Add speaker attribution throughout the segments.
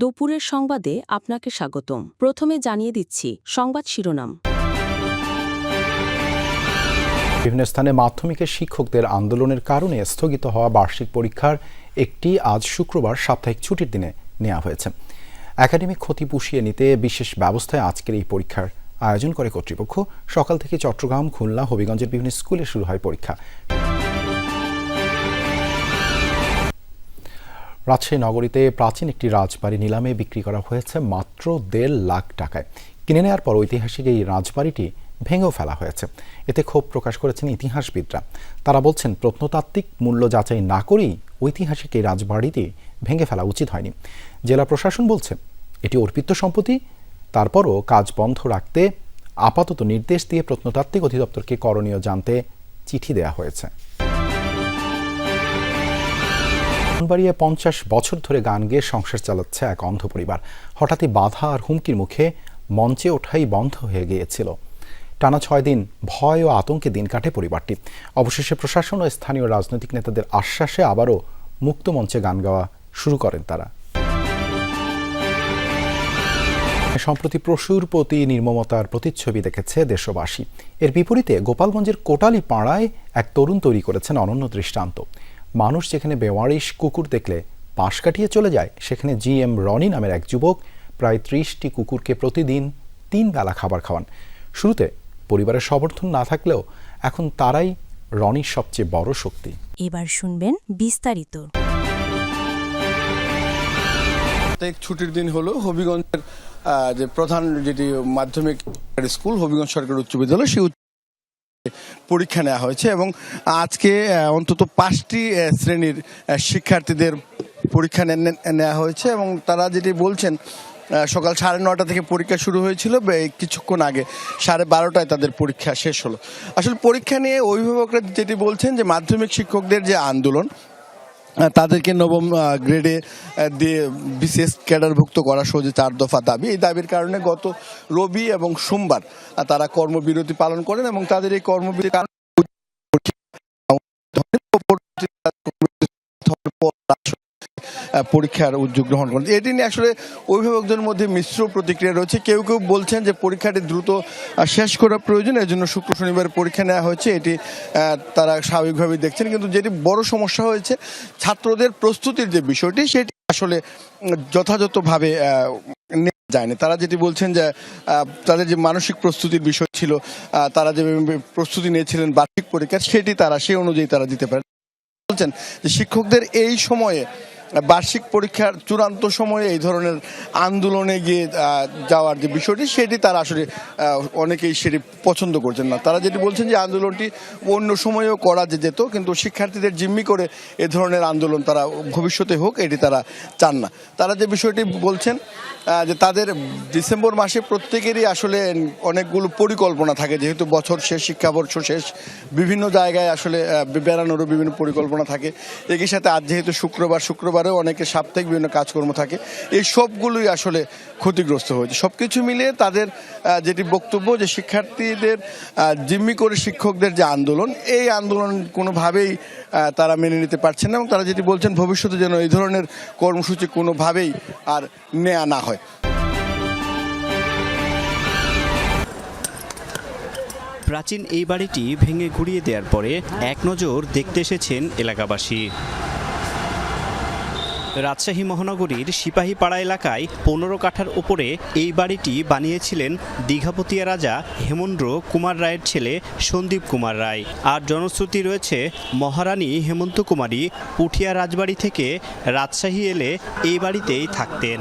Speaker 1: দুপুরের সংবাদে আপনাকে স্বাগতম। প্রথমে জানিয়ে দিচ্ছি সংবাদ শিরোনাম।
Speaker 2: বিভিন্ন স্থানে মাধ্যমিকের শিক্ষকদের আন্দোলনের কারণে স্থগিত হওয়া বার্ষিক পরীক্ষার একটি আজ শুক্রবার সাপ্তাহিক ছুটির দিনে নেওয়া হয়েছে। একাডেমিক ক্ষতি পুষিয়ে নিতে বিশেষ ব্যবস্থায় আজকের এই পরীক্ষার আয়োজন করে কর্তৃপক্ষ। সকাল থেকে চট্টগ্রাম, খুলনা, হবিগঞ্জের বিভিন্ন স্কুলে শুরু হয় পরীক্ষা। রাজশাহী নগরীতে প্রাচীন একটি রাজবাড়ি নিলামে বিক্রি করা হয়েছে মাত্র দেড় লাখ টাকায়। কিনে নেওয়ার পর ঐতিহাসিক এই রাজবাড়িটি ভেঙেও ফেলা হয়েছে। এতে ক্ষোভ প্রকাশ করেছেন ইতিহাসবিদরা। তারা বলছেন, প্রত্নতাত্ত্বিক মূল্য যাচাই না করেই ঐতিহাসিক এই রাজবাড়িটি ভেঙে ফেলা উচিত হয়নি। জেলা প্রশাসন বলছে, এটি অর্পিত সম্পত্তি, তারপরও কাজ বন্ধ রাখতে আপাতত নির্দেশ দিয়ে প্রত্নতাত্ত্বিক অধিদপ্তরকে করণীয় জানতে চিঠি দেওয়া হয়েছে। ব্রাহ্মণবাড়িয়া পঞ্চাশ বছর ধরে গান গেয়ে সংসার চালাচ্ছে এক অন্ধ পরিবার হঠাৎই বাধা আর হুমকির মুখে মঞ্চে ওঠাই বন্ধ হয়ে গিয়েছিল। টানা ছয় দিন ভয় ও আতঙ্কে দিন কাটে পরিবারটি। অবশেষে প্রশাসন ও স্থানীয় রাজনৈতিক নেতাদের আশ্বাসে আবারও মুক্ত মঞ্চে গান গাওয়া শুরু করেন তারা। সম্প্রতি প্রচুর প্রতি নির্মমতার প্রতিচ্ছবি দেখেছে দেশবাসী। এর বিপরীতে গোপালগঞ্জের কোটালি পাড়ায় এক তরুণ তৈরি করেছেন অনন্য দৃষ্টান্ত। মানুষ যেখানে বেওয়ারিশ কুকুর দেখলে পাশ কাটিয়ে চলে যায় সেখানে জি এম রনি নামের এক যুবক প্রায় ত্রিশটি কুকুরকে প্রতিদিন তিন বেলা খাবার খাওয়ান। শুরুতে পরিবারের সমর্থন না থাকলেও এখন তারাই রনির সবচেয়ে বড় শক্তি।
Speaker 3: এবার শুনবেন বিস্তারিত।
Speaker 4: সাপ্তাহিক ছুটির দিন হলো হবিগঞ্জের যে প্রধান যেটি মাধ্যমিক স্কুল হবিগঞ্জ সরকারি উচ্চ বিদ্যালয় সেই উচ্চ পরীক্ষা নেওয়া হয়েছে এবং আজকে অন্তত পাঁচটি শ্রেণির শিক্ষার্থীদের পরীক্ষা নেওয়া হয়েছে এবং তারা যেটি বলছেন সকাল সাড়ে নটা থেকে পরীক্ষা শুরু হয়েছিল কিছুক্ষণ আগে সাড়ে বারোটায় তাদের পরীক্ষা শেষ হলো। আসলে পরীক্ষা নিয়ে অভিভাবকরা যেটি বলছেন যে মাধ্যমিক শিক্ষকদের যে আন্দোলন তাদেরকে নবম গ্রেডে দিয়ে বিশেষ ক্যাডারভুক্ত করা সহজে চার দফা দাবি। এই দাবির কারণে গত রবি এবং সোমবার তারা কর্মবিরতি পালন করেন এবং তাদের এই কর্মবিরতি পরীক্ষার উদ্যোগ গ্রহণ করেন। এটি নিয়ে আসলে অভিভাবকদের মধ্যে মিশ্র প্রতিক্রিয়া রয়েছে। কেউ কেউ বলছেন যে পরীক্ষাটি দ্রুত শেষ করা প্রয়োজন এর জন্য শুক্র শনিবার পরীক্ষা নেওয়া হয়েছে। এটি তারা স্বাভাবিকভাবেই দেখছেন, কিন্তু যেটি বড় সমস্যা হয়েছে, ছাত্রদের প্রস্তুতির যে বিষয়টি, সেটি আসলে যথাযথভাবে যায়নি। তারা যেটি বলছেন যে তাদের যে মানসিক প্রস্তুতির বিষয় ছিল তারা যে প্রস্তুতি নিয়েছিলেন বার্ষিক পরীক্ষা সেটি তারা সেই অনুযায়ী তারা দিতে পারে। বলছেন যে শিক্ষকদের এই সময়ে বার্ষিক পরীক্ষার চূড়ান্ত সময়ে এই ধরনের আন্দোলনে গিয়ে যাওয়ার যে বিষয়টি, সেটি তারা আসলে অনেকেই সেটি পছন্দ করছেন না। তারা যেটি বলছেন যে আন্দোলনটি অন্য সময়েও করা যেত, কিন্তু শিক্ষার্থীদের জিম্মি করে এ ধরনের আন্দোলন তারা ভবিষ্যতে হোক, এটি তারা চান না। তারা যে বিষয়টি বলছেন যে তাদের ডিসেম্বর মাসে প্রত্যেকেরই আসলে অনেকগুলো পরিকল্পনা থাকে। যেহেতু বছর শেষ, শিক্ষাবর্ষ শেষ, বিভিন্ন জায়গায় আসলে বেড়ানোরও বিভিন্ন পরিকল্পনা থাকে। একই সাথে আজ যেহেতু শুক্রবার শুক্রবার শুক্রবারেও অনেকে সাপ্তাহিক বিভিন্ন কাজকর্ম থাকে। এই সবগুলোই আসলে ক্ষতিগ্রস্ত হয়েছে। সব কিছু মিলিয়ে তাদের যেটি বক্তব্য যে শিক্ষার্থীদের জিম্মি করে শিক্ষকদের যে আন্দোলন, এই আন্দোলন কোনোভাবেই তারা মেনে নিতে পারছেন না এবং তারা যেটি বলছেন, ভবিষ্যতে যেন এই ধরনের কর্মসূচি কোনোভাবেই আর নেয়া না হয়।
Speaker 5: প্রাচীন এই বাড়িটি ভেঙে ঘুরিয়ে দেওয়ার পরে এক নজর দেখতে এসেছেন এলাকাবাসী। রাজশাহী মহানগরীর সিপাহীপাড়া এলাকায় পনেরো কাঠার উপরে এই বাড়িটি বানিয়েছিলেন দীঘাপতিয়া রাজা হেমন্দ্র কুমার রায়ের ছেলে সন্দীপ কুমার রায়। আর জনশ্রুতি রয়েছে মহারানী হেমন্ত কুমারী পুঠিয়া রাজবাড়ি থেকে রাজশাহী এলে এই বাড়িতেই থাকতেন।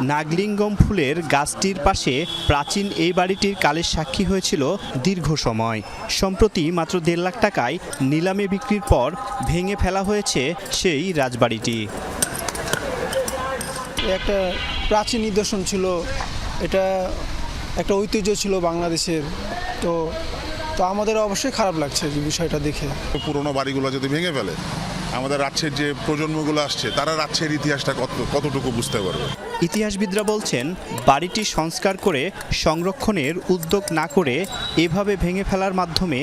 Speaker 5: নাগলিঙ্গম ফুলের গাছটির পাশে প্রাচীন এই বাড়িটির কালের সাক্ষী হয়েছিল দীর্ঘ সময়। সম্প্রতি মাত্র দেড় লাখ টাকায় নিলামে বিক্রির পর ভেঙে ফেলা হয়েছে সেই রাজবাড়িটি।
Speaker 6: একটা প্রাচীন নিদর্শন ছিল। এটা একটা ঐতিহ্য ছিল বাংলাদেশের। তো তো আমাদের অবশ্যই খারাপ লাগছে যে বিষয়টা দেখে।
Speaker 7: পুরোনো বাড়িগুলো যদি ভেঙে ফেলে আমাদের রাজ্যের যে প্রজন্মগুলো আসছে, তারা রাজ্যের ইতিহাসটা কত, কতটুকু বুঝতে পারবে?
Speaker 5: ইতিহাসবিদরা বলছেন, বাড়িটি সংস্কার করে সংরক্ষণের উদ্যোগ না করে এভাবে ভেঙে ফেলার মাধ্যমে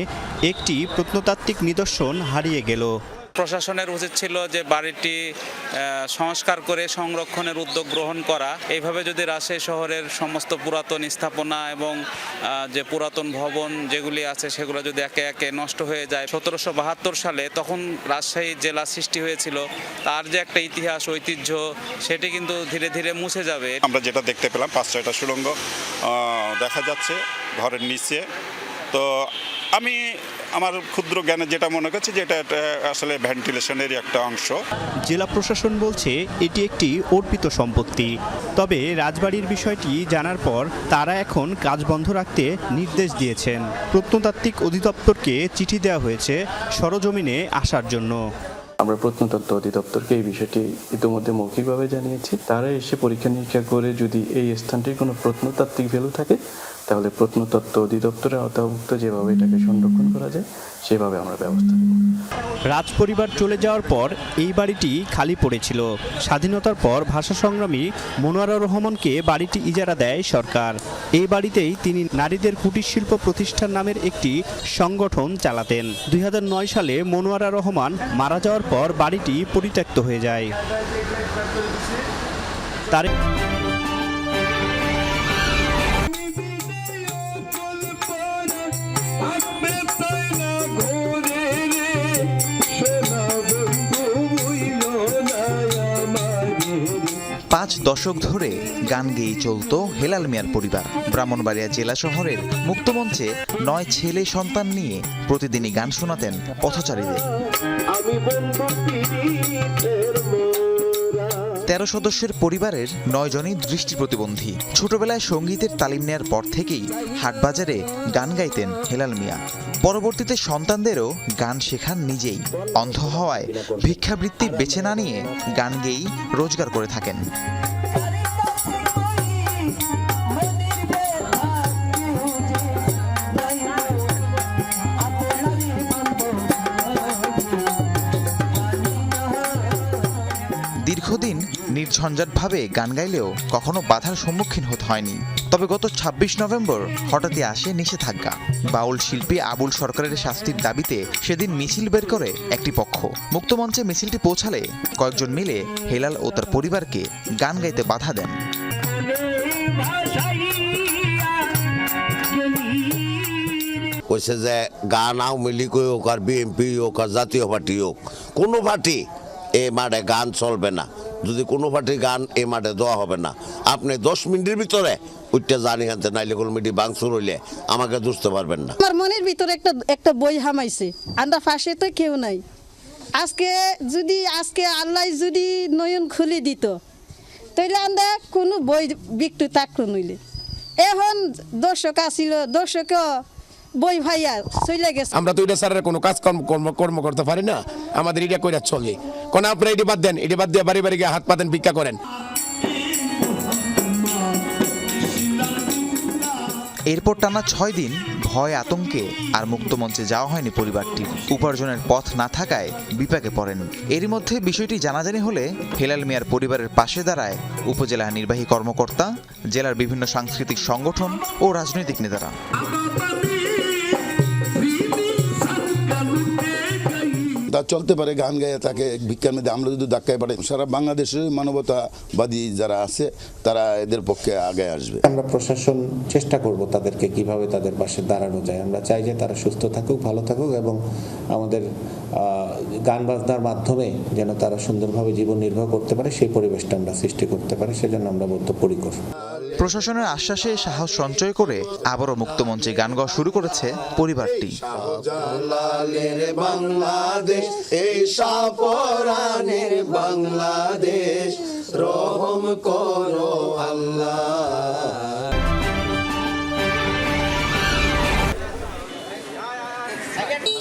Speaker 5: একটি প্রত্নতাত্ত্বিক নিদর্শন হারিয়ে গেল।
Speaker 8: প্রশাসনের উচিত ছিল যে বাড়িটি সংস্কার করে সংরক্ষণের উদ্যোগ গ্রহণ করা। এইভাবে যদি রাজশাহী শহরের সমস্ত পুরাতন স্থাপনা এবং যে পুরাতন ভবন যেগুলি আছে সেগুলো যদি একে একে নষ্ট হয়ে যায়, সতেরোশো বাহাত্তর সালে তখন রাজশাহী জেলা সৃষ্টি হয়েছিল। তার যে একটা ইতিহাস, ঐতিহ্য, সেটি কিন্তু ধীরে ধীরে মুছে যাবে।
Speaker 9: আমরা যেটা দেখতে পেলাম পাঁচ ছয়টা সুড়ঙ্গ দেখা যাচ্ছে ঘরের নিচে। তো আমি আমার ক্ষুদ্র জ্ঞানে যেটা মনে করছি যে এটা আসলে ভেন্টিলেশনের একটা অংশ।
Speaker 5: জেলা প্রশাসন বলছে এটি একটি অর্পিত সম্পত্তি। তবে রাজবাড়ির বিষয়টি জানার পর তারা এখন কাজ বন্ধ রাখতে নির্দেশ দিয়েছেন। প্রত্নতাত্ত্বিক অধিদপ্তরকে চিঠি দেওয়া হয়েছে সরজমিনে আসার জন্য।
Speaker 10: আমরা প্রত্নতত্ত্ব অধিদপ্তরকে এই বিষয়টি ইতিমধ্যে মৌখিকভাবে জানিয়েছি। তারা এসে পরীক্ষা নিরীক্ষা করে যদি এই স্থানটির কোনো প্রত্নতাত্ত্বিক ভ্যালু থাকে তাহলে প্রত্নতত্ত্ব অধিদপ্তরের আওতাভুক্ত যেভাবে এটাকে সংরক্ষণ করা যায়, সেভাবে আমরা ব্যবস্থা নেব।
Speaker 5: রাজ পরিবার চলে যাওয়ার পর এই বাড়িটি খালি পড়েছিল। স্বাধীনতার পর ভাষা সংগ্রামী মনোয়ারা রহমানকে বাড়িটি ইজারা দেয় সরকার। এই বাড়িতেই তিনি নারীদের কুটির শিল্প প্রতিষ্ঠান নামের একটি সংগঠন চালাতেন। দুই হাজার নয় সালে মনোয়ারা রহমান মারা যাওয়ার পর বাড়িটি পরিত্যক্ত হয়ে যায়। তার
Speaker 11: পাঁচ দশক ধরে গান গেয়ে চলত হেলাল মিয়ার পরিবার। ব্রাহ্মণবাড়িয়া জেলা শহরের মুক্তমঞ্চে নয় ছেলে সন্তান নিয়ে প্রতিদিনই গান শোনাতেন পথচারীদের। তেরো সদস্যের পরিবারের নয়জনই দৃষ্টি প্রতিবন্ধী। ছোটবেলায় সঙ্গীতের তালিম নেয়ার পর থেকেই হাটবাজারে গান গাইতেন হেলাল মিয়া। পরবর্তীতে সন্তানদেরও গান শেখান নিজেই। অন্ধ হওয়ায় ভিক্ষাবৃত্তি বেছে না নিয়ে গান গেয়েই রোজগার করে থাকেন। নির্ঝঞ্ঝাটভাবে গান গাইলেও কখনো বাধার সম্মুখীন হতে হয়নি। তবে গত ২৬ নভেম্বর হঠাৎই আসে নিষেধাজ্ঞা। বাউল শিল্পী আবুল সরকারের শাস্তির দাবিতে সেদিন মিছিল বের করে একটি পক্ষ। মুক্তমঞ্চে মিছিলটি পৌঁছালে কয়েকজন মিলে হেলাল ও তার পরিবারকে গান গাইতে বাধা দেন।
Speaker 12: যে গান আওয়ামী লীগ হোক আর বিএনপি হোক আর জাতীয় পার্টি হোক কোনো পার্টি এ মাঠে গান চলবে না। যদি কোনো পার্টির গান এ মাঠে দেওয়া হবে না, আপনি দশ মিনিটের ভিতরে উঠতে জানি আনতে, নাইলে কোনো মিটি বাংসুর হইলে আমাকে দুষতে পারবেন না।
Speaker 13: আমার মনের ভিতরে একটা একটা বই হামাইছে, আমরা পাশে তো কেউ নাই। আজকে যদি, আজকে আল্লাহ যদি নয়ন খুলে দিত তাহলে আমরা কোনো বই বিক্রি থাকল নইলে। এখন দর্শক আসিল দর্শক বই ভাইয়া চলে গেছে।
Speaker 14: আমরা তো এটা স্যারের কোনো কাজ কর্ম কর্ম কর্ম করতে পারি না। আমাদের এটা কইরা চলে। কোন আপনারা এটি বাদ দেন এটি বাদ দিয়ে বাড়ি বাড়ি গিয়ে হাত পাতেন ভিক্ষা করেন।
Speaker 11: এরপর টানা ছয় দিন ভয় আতঙ্কে আর মুক্তমঞ্চে যাওয়া হয়নি পরিবারটি। উপার্জনের পথ না থাকায় বিপাকে পড়েন। এরই মধ্যে বিষয়টি জানাজানি হলে হেলাল মিয়ার পরিবারের পাশে দাঁড়ায় উপজেলা নির্বাহী কর্মকর্তা জেলার বিভিন্ন সাংস্কৃতিক সংগঠন ও রাজনৈতিক নেতারা।
Speaker 15: তা চলতে পারে গান গায়ে তাকে ভিক্ষার মধ্যে আমরা যদি ধাক্কায় পাঠাই সারা বাংলাদেশে মানবতাবাদী যারা আছে তারা এদের পক্ষে আগে আসবে।
Speaker 10: আমরা প্রশাসন চেষ্টা করব তাদেরকে কীভাবে তাদের পাশে দাঁড়ানো যায়। আমরা চাই যে তারা সুস্থ থাকুক ভালো থাকুক এবং আমাদের গান বাজনার মাধ্যমে যেন তারা সুন্দরভাবে জীবন নির্বাহ করতে পারে সেই পরিবেশটা আমরা সৃষ্টি করতে পারি সেজন্য আমরা বদ্ধপরিকর।
Speaker 11: প্রশাসনের আশ্বাসে সাহস সঞ্চয় করে আবারও মুক্তমঞ্চে গান গাওয়া শুরু করেছে পরিবারটি।
Speaker 12: বাংলাদেশ। এই বাংলাদেশ, রহম করো আল্লাহ।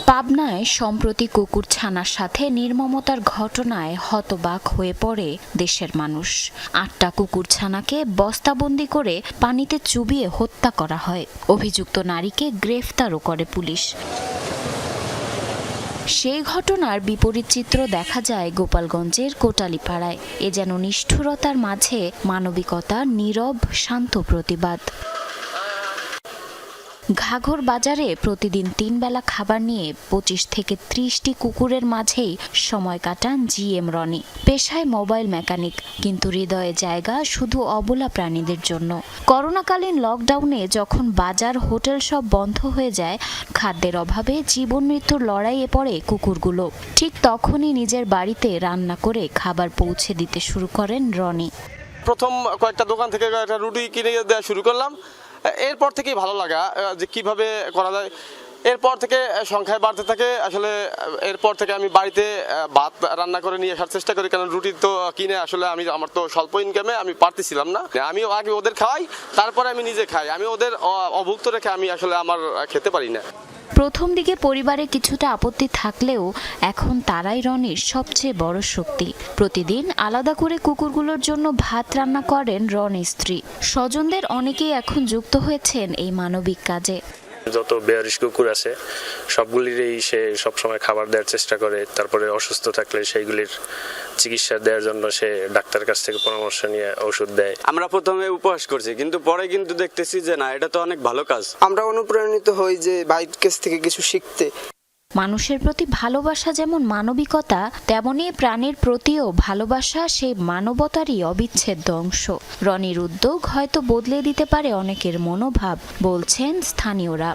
Speaker 3: পাবনায় সম্প্রতি কুকুর ছানার সাথে নির্মমতার ঘটনায় হতবাক হয়ে পড়ে দেশের মানুষ। আটটা কুকুর ছানাকে বস্তাবন্দি করে পানিতে চুবিয়ে হত্যা করা হয়। অভিযুক্ত নারীকে গ্রেফতারও করে পুলিশ। সেই ঘটনার বিপরীত চিত্র দেখা যায় গোপালগঞ্জের কোটালিপাড়ায়। এ যেন নিষ্ঠুরতার মাঝে মানবিকতা, নীরব, শান্ত প্রতিবাদ। ঘাঘর বাজারে প্রতিদিন তিন বেলা খাবার নিয়ে পঁচিশ থেকে ত্রিশটি কুকুরের মাঝেই সময় কাটান জি এম রনি। পেশায় মোবাইল মেকানিক, কিন্তু হৃদয়ে জায়গা শুধু অবলা প্রাণীদের জন্য। করোনাকালীন লকডাউনে যখন বাজার, হোটেল সব বন্ধ হয়ে যায়, খাদ্যের অভাবে জীবন মৃত্যুর লড়াইয়ে পড়ে কুকুরগুলো। ঠিক তখনই নিজের বাড়িতে রান্না করে খাবার পৌঁছে দিতে শুরু করেন রনি।
Speaker 16: প্রথম কয়েকটা দোকান থেকে একটা রুটি কিনে দেওয়া শুরু করলাম। এরপর থেকেই ভালো লাগা যে কীভাবে করা যায়। এরপর থেকে সংখ্যায় বাড়তে থাকে। আসলে এরপর থেকে আমি বাড়িতে ভাত রান্না করে নিয়ে আসার চেষ্টা করি কারণ রুটি তো কিনে আসলে আমি, আমার তো স্বল্প ইনকামে আমি পারতেছিলাম না। আমি আগে ওদের খাওয়াই তারপরে আমি নিজে খাই। আমি ওদের অভুক্ত রেখে আমি আসলে আমার খেতে পারি না।
Speaker 3: প্রথম দিকে পরিবারে কিছুটা আপত্তি থাকলেও এখন তারাই রনির সবচেয়ে বড় শক্তি। প্রতিদিন আলাদা করে কুকুরগুলোর জন্য ভাত রান্না করেন রনির স্ত্রী। স্বজনদের অনেকেই এখন যুক্ত হয়েছেন এই মানবিক কাজে।
Speaker 17: যত বেয়ারিশ কুকুর আছে সবগুলিরই সে সবসময় খাবার দেওয়ার চেষ্টা করে তারপরে অসুস্থ থাকলে সেইগুলির চিকিৎসা দেওয়ার জন্য সে ডাক্তার কাছ থেকে পরামর্শ নিয়ে ওষুধ দেয়।
Speaker 18: আমরা প্রথমে উপহাস করছি কিন্তু পরে কিন্তু দেখতেছি যে না এটা তো অনেক ভালো কাজ।
Speaker 6: আমরা অনুপ্রাণিত হই যে ভাইয়ের কাছ থেকে কিছু শিখতে।
Speaker 3: মানুষের প্রতি ভালোবাসা যেমন মানবিকতা, তেমনি প্রাণীর প্রতিও ভালোবাসা সেই মানবতারই অবিচ্ছেদ্য অংশ। রনির উদ্যোগ হয়তো বদলে দিতে পারে অনেকের মনোভাব, বলছেন স্থানীয়রা।